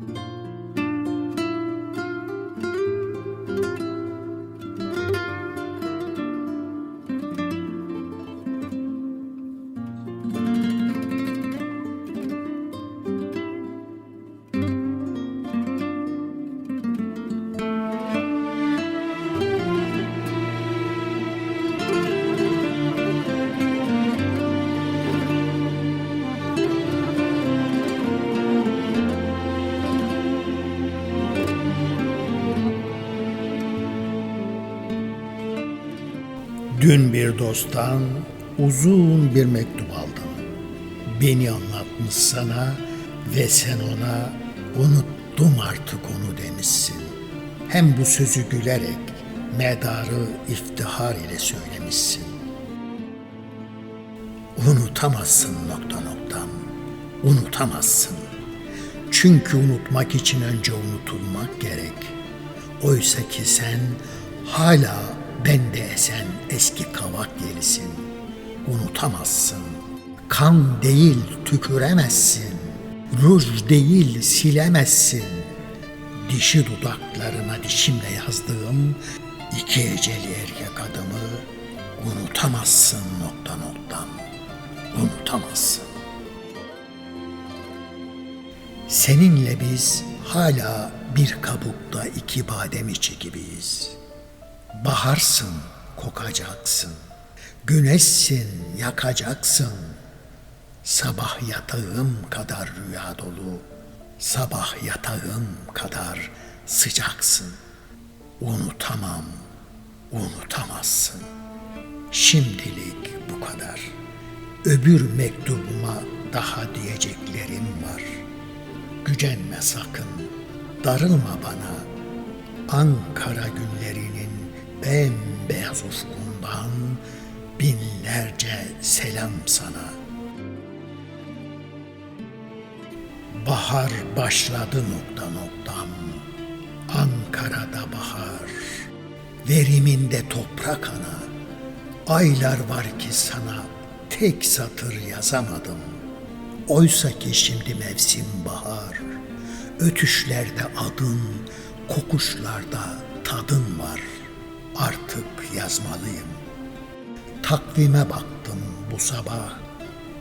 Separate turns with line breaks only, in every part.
Thank you. Dün bir dosttan uzun bir mektup aldım. Beni anlatmış sana ve sen ona unuttum artık onu demişsin. Hem bu sözü gülerek medarı iftihar ile söylemişsin. Unutamazsın nokta noktam. Unutamazsın. Çünkü unutmak için önce unutulmak gerek. Oysa ki sen hala bende esen eski kavak yerisin. Unutamazsın. Kan değil tüküremezsin. Ruj değil silemezsin. Dişi dudaklarına dişimle yazdığım iki eceli erkek adımı unutamazsın nokta noktam. Unutamazsın. Seninle biz hala bir kabukta iki badem içi gibiyiz. Baharsın, kokacaksın. Güneşsin, yakacaksın. Sabah yatağım kadar rüya dolu. Sabah yatağım kadar sıcaksın. Unutamam, unutamazsın. Şimdilik bu kadar. Öbür mektubuma daha diyeceklerim var. Gücenme sakın, darılma bana. Ankara günlerinin bembeyaz ufkundan binlerce selam sana. Bahar başladı nokta noktam. Ankara'da bahar. Veriminde toprak ana. Aylar var ki sana tek satır yazamadım. Oysa ki şimdi mevsim bahar. Ötüşlerde adın, kokuşlarda tadın var. Artık yazmalıyım. Takvime baktım bu sabah.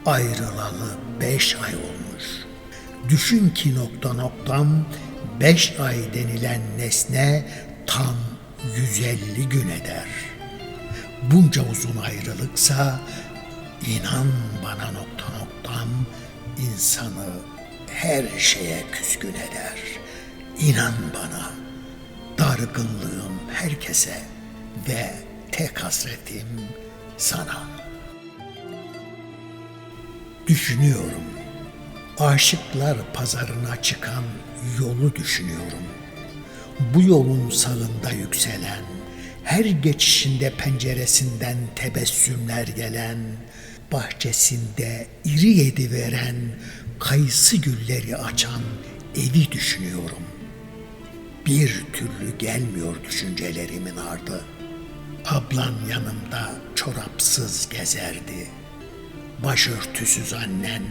Ayrılalı beş ay olmuş. Düşün ki nokta noktam beş ay denilen nesne tam 150 gün eder. Bunca uzun ayrılıksa inan bana nokta noktam insanı her şeye küskün eder. İnan bana dargınlığım herkese ve tek hasretim sana. Düşünüyorum. Aşıklar pazarına çıkan yolu düşünüyorum. Bu yolun sağında yükselen, her geçişinde penceresinden tebessümler gelen, bahçesinde iri yedi veren, kayısı gülleri açan evi düşünüyorum. Bir türlü gelmiyor düşüncelerimin ardı. Ablan yanımda çorapsız gezerdi. Başörtüsüz annen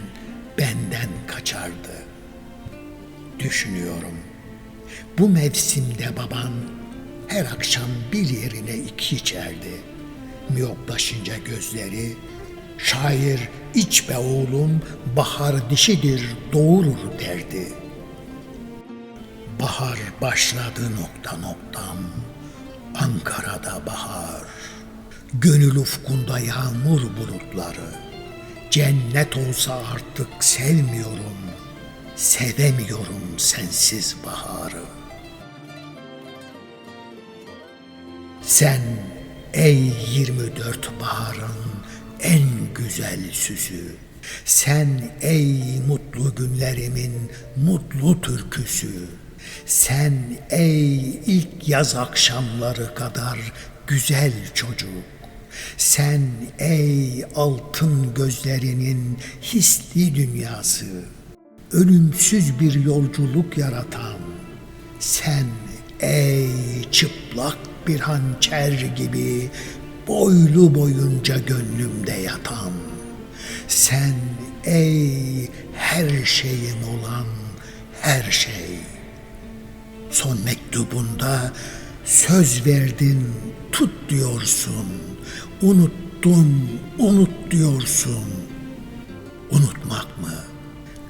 benden kaçardı. Düşünüyorum. Bu mevsimde baban her akşam bir yerine iki içerdi. Miyoplaşınca gözleri, şair iç be oğlum bahar dişidir doğurur derdi. Bahar başladı nokta noktam, Ankara'da bahar. Gönül ufkunda yağmur bulutları. Cennet olsa artık sevmiyorum, sevemiyorum sensiz baharı. Sen ey 24 baharın en güzel süsü. Sen ey mutlu günlerimin mutlu türküsü. Sen ey ilk yaz akşamları kadar güzel çocuk. Sen ey altın gözlerinin hisli dünyası. Ölümsüz bir yolculuk yaratan. Sen ey çıplak bir hançer gibi boylu boyunca gönlümde yatan. Sen ey her şeyim olan, her şey. Son mektubunda söz verdin, tut diyorsun. Unuttum, unut diyorsun. Unutmak mı?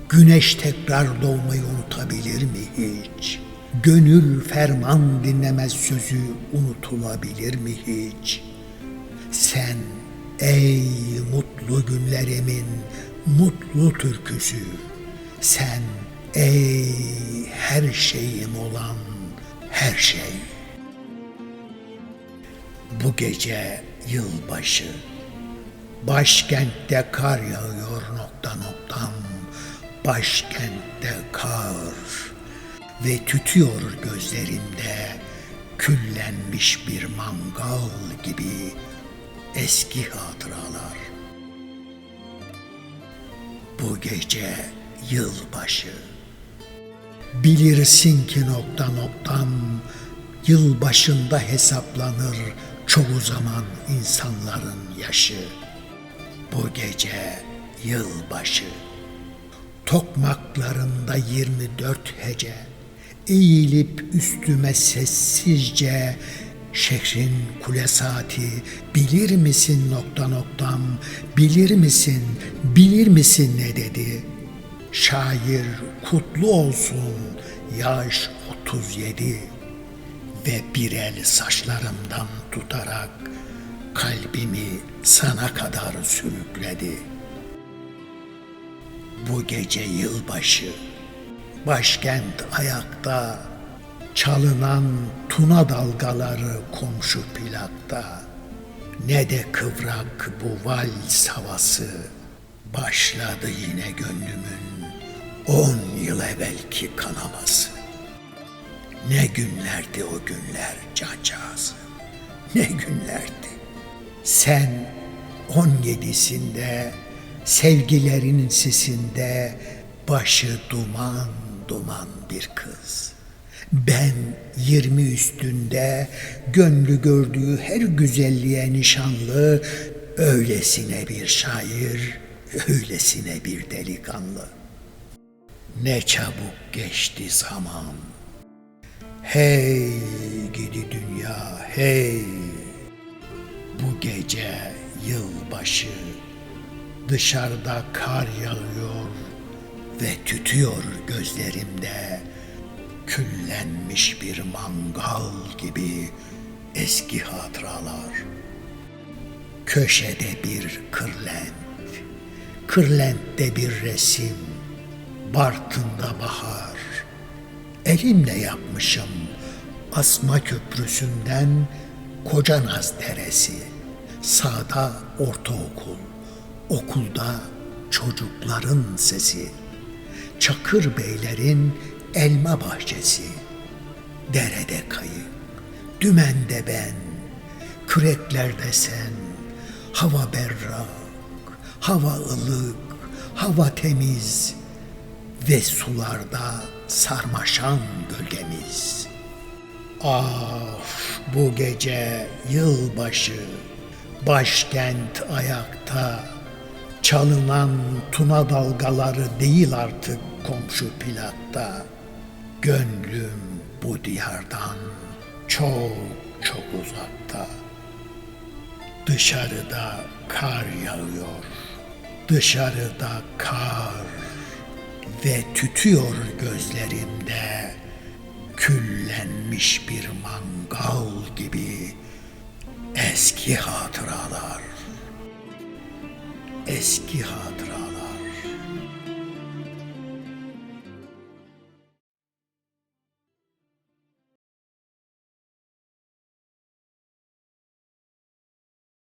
Güneş tekrar doğmayı unutabilir mi hiç? Gönül ferman dinlemez sözü unutulabilir mi hiç? Sen ey mutlu günlerimin mutlu türküsü. Sen ey her şeyim olan her şey. Bu gece yılbaşı. Başkentte kar yağıyor nokta noktam. Başkentte kar. Ve tütüyor gözlerimde küllenmiş bir mangal gibi eski hatıralar. Bu gece yılbaşı. Bilirsin ki nokta noktam yıl başında hesaplanır çoğu zaman insanların yaşı. Bu gece yılbaşı. Tokmaklarında 24 hece eğilip üstüme sessizce şehrin kule saati bilir misin nokta noktam bilir misin bilir misin ne dedi şair kutlu olsun yaş 37 ve bir el saçlarımdan tutarak kalbimi sana kadar sürükledi. Bu gece yılbaşı, başkent ayakta, çalınan tuna dalgaları komşu plakta. Ne de kıvrak bu vals havası, başladı yine gönlümün on yıl evvelki kanaması. Ne günlerdi o günler cancağızı. Ne günlerdi. Sen on yedisinde sevgilerinin sesinde başı duman duman bir kız. Ben yirmi üstünde gönlü gördüğü her güzelliğe nişanlı öylesine bir şair, öylesine bir delikanlı. Ne çabuk geçti zaman. Hey gidi dünya hey. Bu gece yılbaşı Dışarıda kar yağıyor Ve tütüyor gözlerimde Küllenmiş bir mangal gibi Eski hatıralar. Köşede bir kırlent Kırlentte bir resim Bartın'da bahar Elimle yapmışım Asma Köprüsü'nden Kocanaz Deresi. Sağda ortaokul. Okulda çocukların sesi. Çakır Beylerin elma bahçesi. Derede kayık. Dümende ben. Küreklerde sen. Hava berrak. Hava ılık. Hava temiz ve sularda sarmaşan gölgemiz. Ah bu gece yılbaşı, başkent ayakta, çalınan tuna dalgaları değil artık komşu plakta. Gönlüm bu diyardan çok çok uzakta. Dışarıda kar yağıyor, dışarıda kar ve tütüyor gözlerimde küllenmiş bir mangal gibi eski hatıralar. Eski hatıralar